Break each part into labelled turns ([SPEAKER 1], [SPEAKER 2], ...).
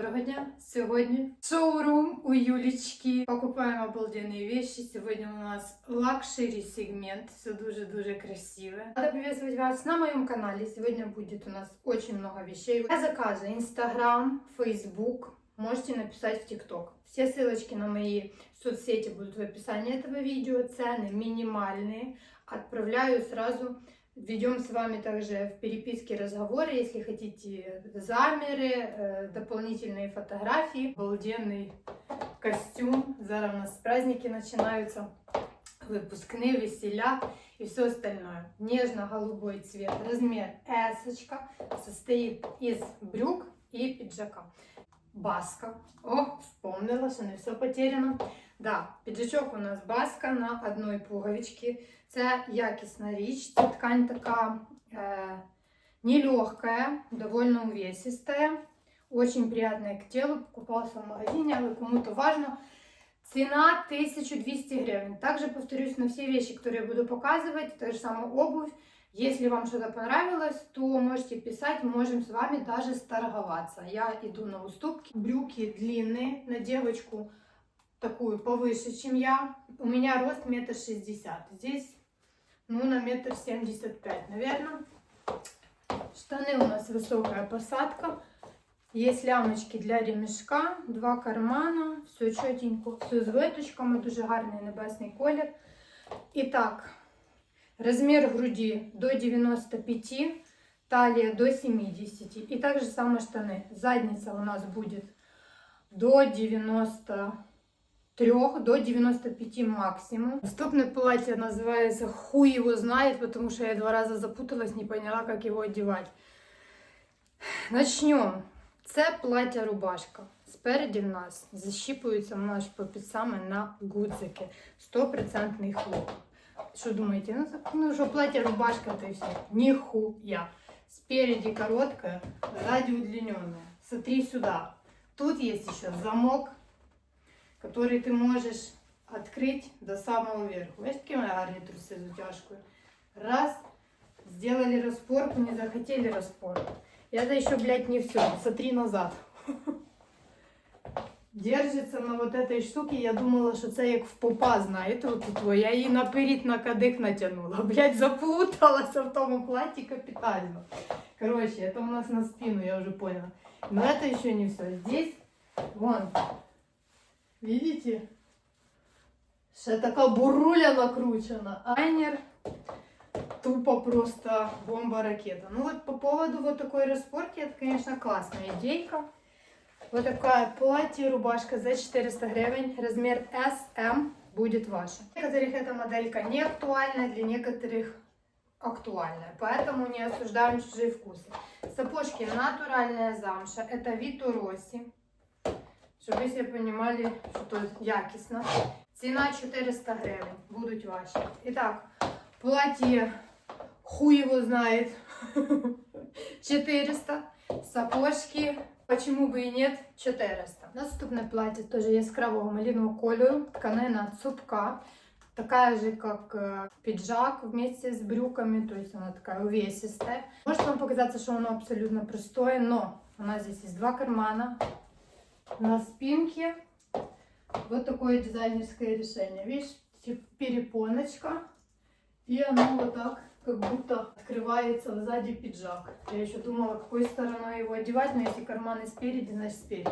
[SPEAKER 1] доброго дня! Сегодня шоурум у Юлечки. Покупаем обалденные вещи. Сегодня у нас лакшери сегмент. Все дуже-дуже красивое. Рада приветствовать вас на моем канале. Сегодня будет у нас очень много вещей. Я заказы Инстаграм, Фейсбук. Можете написать в ТикТок. Все ссылочки на мои соцсети будут в описании этого видео. Цены минимальные. Отправляю сразу Ведем с вами также в переписке разговоры, если хотите замеры, э, дополнительные фотографии, обалденный костюм. Зараз у нас праздники начинаются, выпускные, веселя и все остальное. Нежно-голубой цвет, размер S, состоит из брюк и пиджака. Баска. О, вспомнила, что не все потеряно. Да, піджачок у нас баска на одной пуговичці. Це якісна річ. Ця ткань така э, нелегкая, довольно увесистая. Очень приятная к телу. Покупалась в магазине, але кому-то важно. Цена 1200 гривен. Также повторюсь на все вещи, которые я буду показывать. Та же самая обувь. Если вам что-то понравилось, то можете писать, можем с вами даже сторговаться. Я иду на уступки. Брюки длинные на девочку такую повыше, чем я. У меня рост метр шестьдесят. Здесь, ну, на метр семьдесят пять, наверное. Штаны у нас высокая посадка. Есть лямочки для ремешка, два кармана, все четенько, все з виточками, дуже гарний небесний колір. І так, розмір груді до 95, талія до 70. І так же само штани. Задниця у нас буде до 93 до 95 максимум. Наступне платье называется «Хуй его знает», потому что я два раза запуталась, не поняла, как его одевать. Начнем. Це плаття-рубашка. Спереді в нас защіпуються наш попід саме на гудзики. 100% хлоп. Що думаєте? Ну, так, ну що плаття-рубашка, то и все. Нихуя. Спереди короткая, сзади удлиненная. Смотри сюда. Тут есть еще замок, который ты можешь открыть до самого верху. Видишь, какие у меня гарні труси з утяжкою. Раз, сделали распорку, не захотели распорку. Это еще, блядь, не все. Смотри назад. Держится на вот этой штуке. Я думала, що це як в попа, знаєте, от тут. Я її наперед на кадик натягнула. Блядь, заплуталася в тому платі капітально. Короче, это у нас на спину, я уже поняла. Но это еще не все. Здесь, вон, видите? Ще така буруля накручена. Айнер тупо просто бомба-ракета. Ну вот по поводу вот такой распорки, это, конечно, классная идейка. Вот такая платье, рубашка за 400 гривен, размер SM будет ваша. Для некоторых эта моделька не актуальна, для некоторых актуальная, поэтому не осуждаем чужие вкусы. Сапожки натуральная замша, это Вито Росси, чтобы вы себе понимали, что якісно. Ціна 400 гривень, будуть ваші. Итак, платье хуй его знает. 400. Сапожки, почему бы и нет, 400. Наступне платье тоже яскравого малинового кольору. Тканина цупка. Такая же, как э, пиджак вместе с брюками. То есть она такая увесистая. Может вам показаться, что оно абсолютно простое, но у нас здесь есть два кармана. на спинке вот такое дизайнерское решение. Видишь, типа перепоночка. И оно вот так, как будто открывается сзади пиджак. Я еще думала, какой стороной его одевать, но если карманы спереди, значит спереди.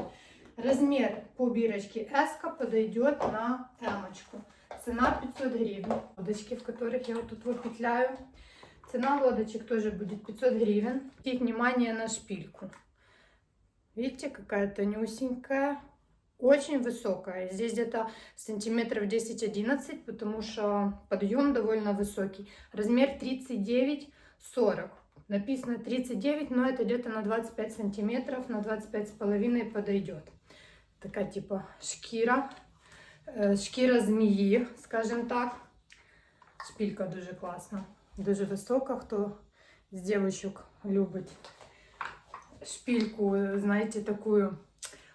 [SPEAKER 1] Размер по бирочке S подойдет на М. Цена 500 гривен. Лодочки, в которых я вот тут выпетляю. Цена лодочек тоже будет 500 гривен. Обратите внимание на шпильку. Видите, какая тонюсенькая. Очень высокая. Здесь где-то сантиметров 10-11, потому что подъем довольно высокий. Размер 39-40. Написано 39, но это где-то на 25 сантиметров, на 25 с половиной подойдет. Такая типа шкіра, е, шкіра змії, скажем так. Шпилька дуже класна, дуже висока, хто з дівчинок любить шпильку, знаете, такую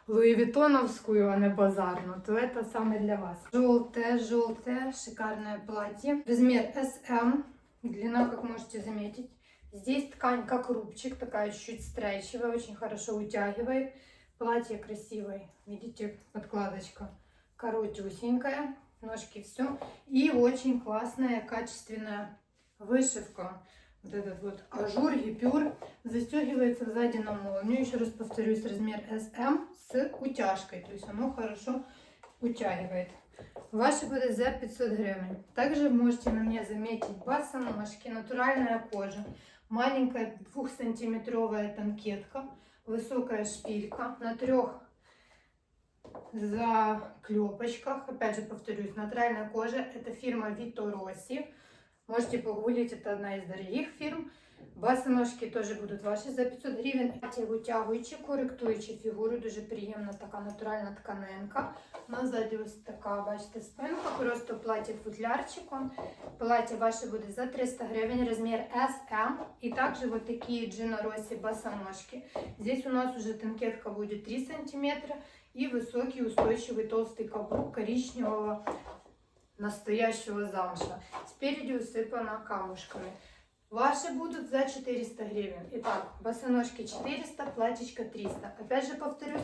[SPEAKER 1] луивитоновскую, а не базарную, то это самое для вас. Желтое, желтое, шикарное платье. Размер SM, длина, как можете заметить. Здесь ткань как рубчик, такая чуть-чуть стрейчевая, очень хорошо утягивает. Платье красивое. Видите, подкладочка коротюсенькая. Ножки все. И очень классная, качественная вышивка. Вот этот вот ажур, гипюр. Застегивается сзади на молнию. Еще раз повторюсь, размер SM с утяжкой. То есть оно хорошо утягивает. Ваши будет за 500 гривен. Также можете на мне заметить босоножки, натуральная кожа, маленькая двухсантиметровая танкетка, высокая шпилька на трех заклепочках. Опять же повторюсь, натуральная кожа. Это фирма Vito Rossi. Можете погуглить, это одна из дорогих фирм. Босоножки теж будуть ваші за 500 гривень. Плаття витягуючи, коректуючи фігуру, дуже приємна така натуральна тканинка. Назаді ось така, бачите, спинка, просто плаття футлярчиком. Плаття ваше буде за 300 гривень, розмір SM. И также вот такие Джино Росси босоножки. Здесь у нас уже танкетка будет 3 сантиметра и высокий устойчивый толстый каблук коричневого настоящего замша. Спереди усыпана камушками. Ваши будут за 400 гривен. Итак, босоножки 400, платьечко 300. Опять же повторюсь,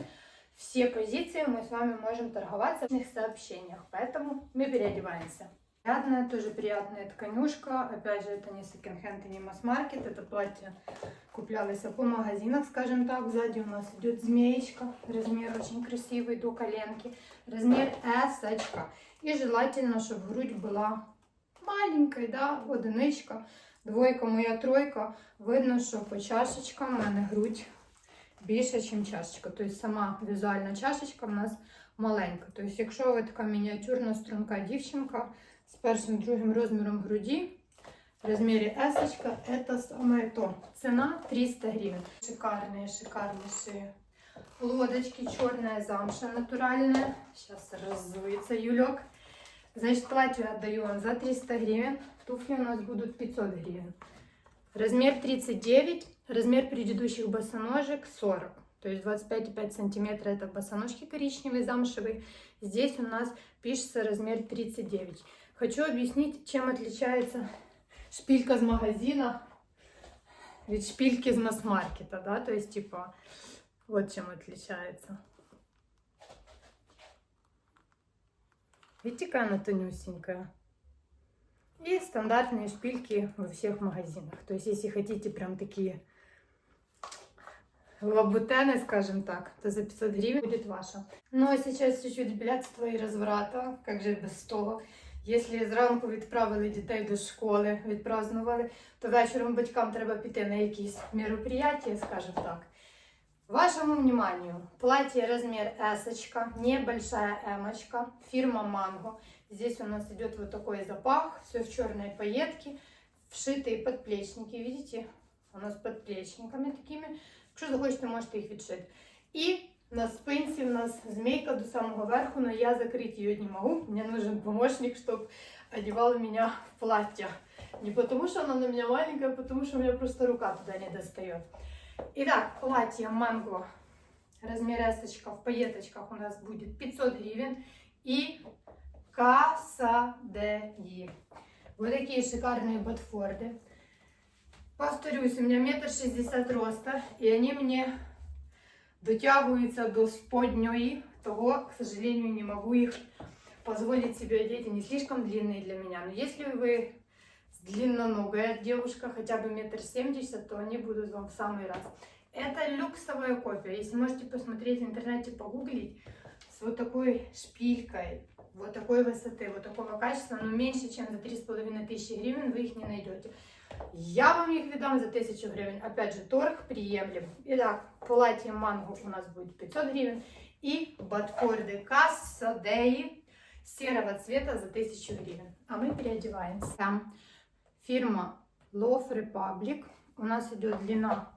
[SPEAKER 1] все позиции мы с вами можем торговать в сообщениях. Поэтому мы переодеваемся. Приятная, тоже приятная тканюшка. Опять же, это не секонд-хенд и не масс-маркет. Это платье куплялось по магазинах, скажем так. Сзади у нас идет змеечка. Размер очень красивый, до коленки. Размер S. -очка. И желательно, чтобы грудь была маленькой, да, одиничка. Двойка, моя тройка. Видно, що по чашечкам в мене грудь більше, ніж чашечка. Тобто сама візуальна чашечка в нас маленька. Тобто, якщо ви така мініатюрна струнка дівчинка з першим другим розміром груді, в розмірі S, це саме то. Ціна 300 гривень. Шикарні, шикарніші лодочки, чорная замша натуральная. Сейчас разуется Юлек. Значит, платье отдаю вам за 300 гривен. Туфли у нас будут 500 гривен. Размер 39, размер предыдущих босоножек 40. То есть 25,5 сантиметра это босоножки коричневые, замшевые. Здесь у нас пишется размер 39. Хочу объяснить, чем отличается шпилька с магазина від шпильки з масс-маркета, да, то есть типа вот чем отличается. Видите, какая она тонюсенькая. И стандартные шпильки во всех магазинах. То есть, если хотите прям такие лабутены, скажем так, то за 500 гривен будет ваша. Ну а сейчас чуть-чуть блядства і розврата, як же без того. Якщо зранку відправили дітей до школи, відпразнували, то вечором батькам треба піти на якісь мероприятия, скажем так. Вашему вниманию, платье размер S, небольшая M, фирма Mango. Здесь у нас идет вот такой запах, все в черной пайетке, вшитые подплечники, видите? У нас с подплечниками такими. Якщо захочете, можете їх відшити. І на спинці у нас змейка до самого верху, но я закрыть ее не могу. Мне нужен помощник, чтобы одевал меня в платье. Не потому, что она на меня маленькая, а потому, что у меня просто рука туда не достает. Итак, платье манго, размер S в пайеточках у нас будет 500 гривен. И касадеи. Вот такие шикарные ботфорды. Повторюсь, у меня метр шестьдесят роста, и они мне дотягиваются до сподней. Того, к сожалению, не могу их позволить себе одеть. Они слишком длинные для меня. Но если вы длинноногая девушка, хотя бы метр семьдесят, то они будут вам в самый раз. Это люксовая копия. Если можете посмотреть в интернете, погуглить, с вот такой шпилькой, вот такой высоты, вот такого качества, но меньше, чем за 3,5 тысячи гривен вы их не найдете. Я вам их віддам за 1000 гривен. Опять же, торг приемлем. Итак, платье манго у нас будет 500 гривен. И ботфорды Кассадеи серого цвета за 1000 гривен. А мы переодеваемся. Фирма Love Republic. У нас идет длина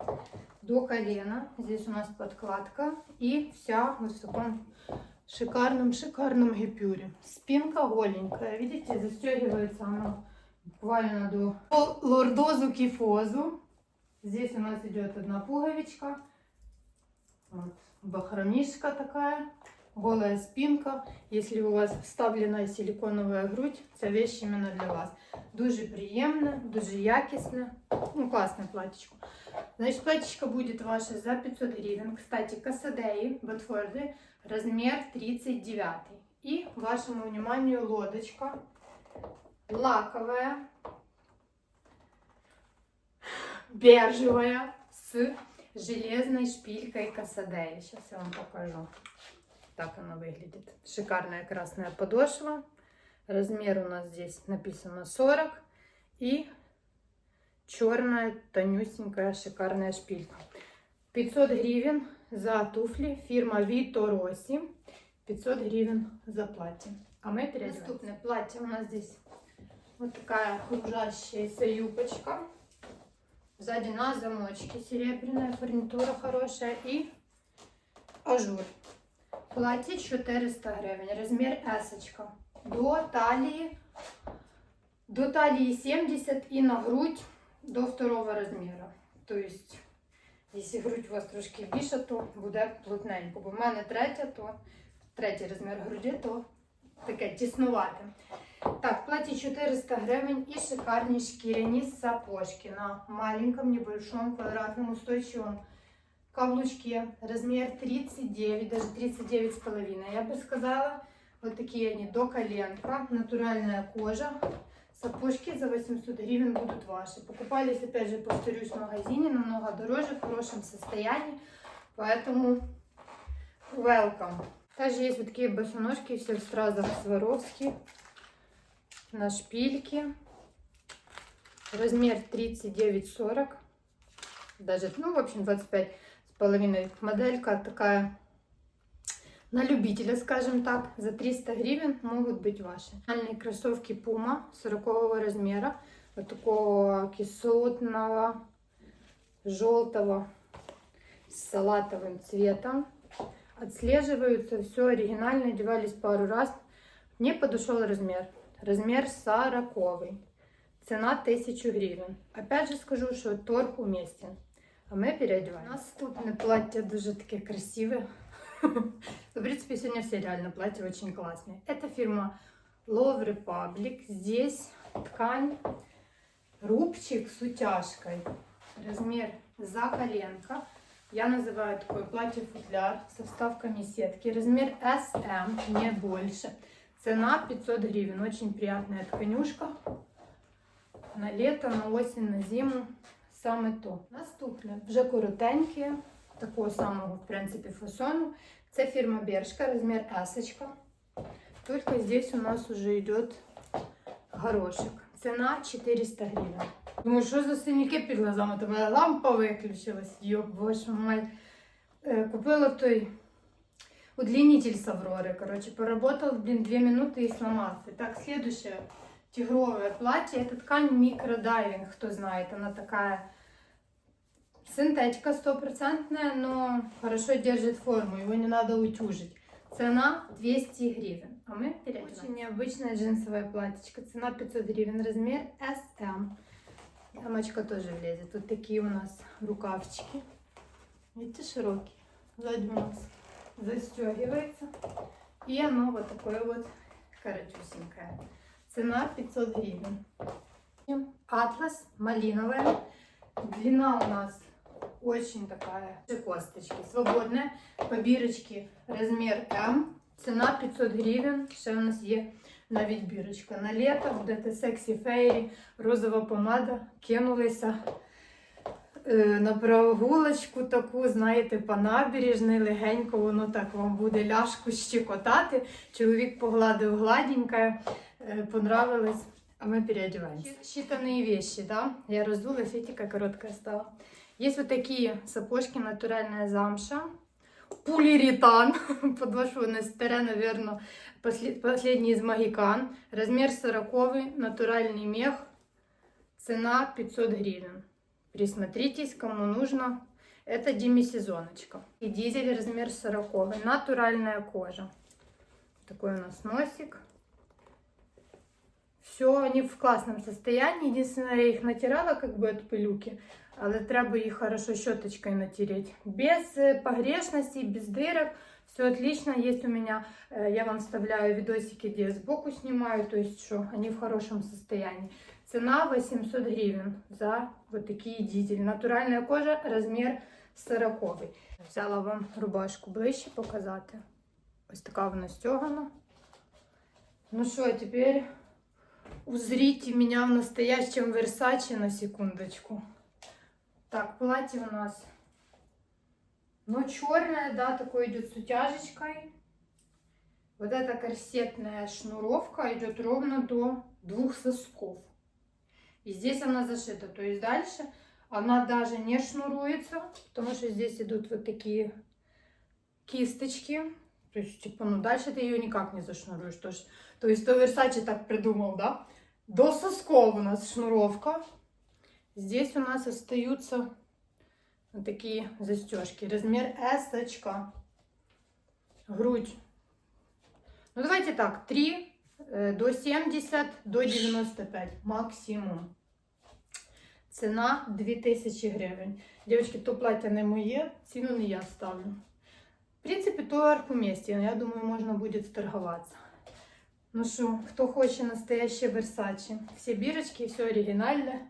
[SPEAKER 1] до колена. Здесь у нас подкладка. И вся в таком шикарном, шикарном гипюре. Спинка голенькая. Видите, застегивается она буквально до лордозу кифозу. Здесь у нас идет одна пуговичка. Вот, бахромишка такая голая спинка. Если у вас вставлена силиконовая грудь, це вещь именно для вас. Дуже приємне, дуже якісне. Ну, класне платічко. Значит, платьечко будет ваше за 500 гривен. Кстати, касадеи, Ботфорды, размер 39. И вашему вниманию лодочка лаковая, бежевая, с железной шпилькой касадеи. Сейчас я вам покажу. Так она выглядит. Шикарная красная подошва. Размер у нас здесь написано 40. И черная, тонюсенькая, шикарная шпилька. 500 гривен за туфли. Фирма Vito Rossi. 500 гривен за платье. А мы переодеваемся. Наступное платье у нас здесь вот такая кружащаяся юбочка. Сзади на замочке серебряная фурнитура хорошая и ажур. Платье 400 гривен, размер S. До талии, до талии 70 и на грудь до второго размера. То есть, якщо грудь у вас трошки більша, то буде плотненько. Бо в мене третя, то третій розмір груді, то таке тіснувате. Так, платье 400 гривен и шикарные шкиряні сапожки на маленьком небольшом квадратном устойчивом каблучке. Размер 39, даже 39 с половиной. Я бы сказала, вот такие они до коленка, натуральная кожа. Сапожки за 800 гривен будут ваши. Покупались, опять же, повторюсь, в магазине, намного дороже, в хорошем состоянии. Поэтому welcome. Также есть вот такие босоножки, все в стразах Сваровски. На шпильке. Размер 39-40. Даже, ну, в общем, 25 с половиной. Моделька такая на любителя, скажем так. За 300 гривен могут быть ваши. Нормальные кроссовки Puma 40 размера. Вот такого кислотного, желтого, с салатовым цветом. Отслеживаются, все оригинально, одевались пару раз. Мне подошел размер. Размер 40. Цена 1000 гривен. Опять же скажу, що торг уместен. А ми переодеваемся. Наступне плаття дуже таке красиве. В принципе, сегодня все реально платья очень классные. Это фирма Love Republic. Здесь ткань рубчик с утяжкой. Размер за коленка. Я называю такое платье-футляр со вставками сетки. Размер SM, не больше. Цена 500 гривен. Очень приятная тканюшка. На лето, на осінь, на зиму Саме то. Наступне. Вже коротенькі, такого самого, в принципі, фасону. Це фірма Бершка, розмір S. Только здесь у нас уже идет горошек. Цена 400 гривен. Думаю, що за синяки під глазами? То моя лампа виключилась. Йоп, боже мой. Е, Купила той удлинитель с Авроры. Короче, поработал, блин, 2 минуты и сломался. Так, следующее. Тигровое платье. Это ткань микродайвинг, кто знает. Она такая синтетика стопроцентная, но хорошо держит форму. Его не надо утюжить. Цена 200 гривен. А мы переодеваемся. Очень необычное джинсовое платьечко. Цена 500 гривен. Размер SM. Дамочка тоже влезет. Вот такие у нас рукавчики. Видите, широкие. Сзади у нас застегивается. И оно вот такое вот коротюсенькое. Цена 500 гривен. Атлас малиновая. Длина у нас очень такая. Косточки свободная. По бирочке размер М. Цена 500 гривен. Ще у нас є навіть бірочка. На літо будете сексі фейрі, розова помада. Кинулися е, на прогулочку таку, знаєте, по набережній, легенько воно так вам буде ляшку щекотати. Чоловік погладив гладенько, е, понравилось. А мы переодеваемся. Считанные вещи, да? Я раздулась, видите, какая короткая стала. Есть вот такие сапожки, натуральная замша. Пулиритан, подошвенное старе, наверное, последний из магикан. Размер 40, натуральный мех. Цена 500 гривен. Присмотритесь, кому нужно. Это демисезоночка. И дизель размер 40. Натуральная кожа. Такой у нас носик. Все, они в классном состоянии. Единственное, я их натирала как бы от пилюки. Але треба їх хорошо щоточкою натереть. Без е, погрешностей, без дырок. Все отлично, есть у меня, э, я вам вставляю видосики, где я сбоку снимаю, то есть что, они в хорошем состоянии. Цена 800 гривен за вот такие дизель. Натуральная кожа, размер 40. Взяла вам рубашку ближче показати. Ось така вона стягана. Ну що, а тепер узрите меня в настоящем Версаче на секундочку. Так, платье у нас, ну, черное, да, такое идет с утяжечкой. Вот эта корсетная шнуровка идет ровно до двух сосков. И здесь она зашита, то есть дальше она даже не шнуруется, потому что здесь идут вот такие кисточки. То есть, типа, ну дальше ты ее никак не зашнуруешь. То есть, то есть, то Версаче так придумал, да? До сосков у нас шнуровка. Здесь у нас остаются вот такие застежки. Размер S. -очка. Грудь. Ну, давайте так, 3 э, до 70, до 95 максимум. Ціна 2000 гривень. Дівчатки, то плаття не моє, ціну не я ставлю. В принципі, товар помістен, я думаю, можна буде сторгуватися. Ну що, хто хоче настояще Версаче, всі бірочки, все оригінальне.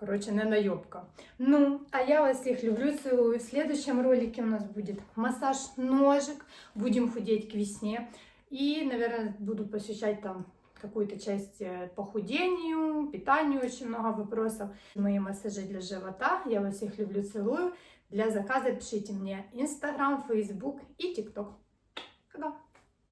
[SPEAKER 1] Короче, не наебка. Ну, а я вас всех люблю, целую. В следующем ролике у нас будет массаж ножек. Будем худеть к весне. И, наверное, буду посвящать там какую-то часть э, похудению, питанию, очень много вопросов. Мои массажи для живота. Я вас всех люблю, целую. Для заказа пишите мне Инстаграм, Фейсбук и ТикТок. Пока!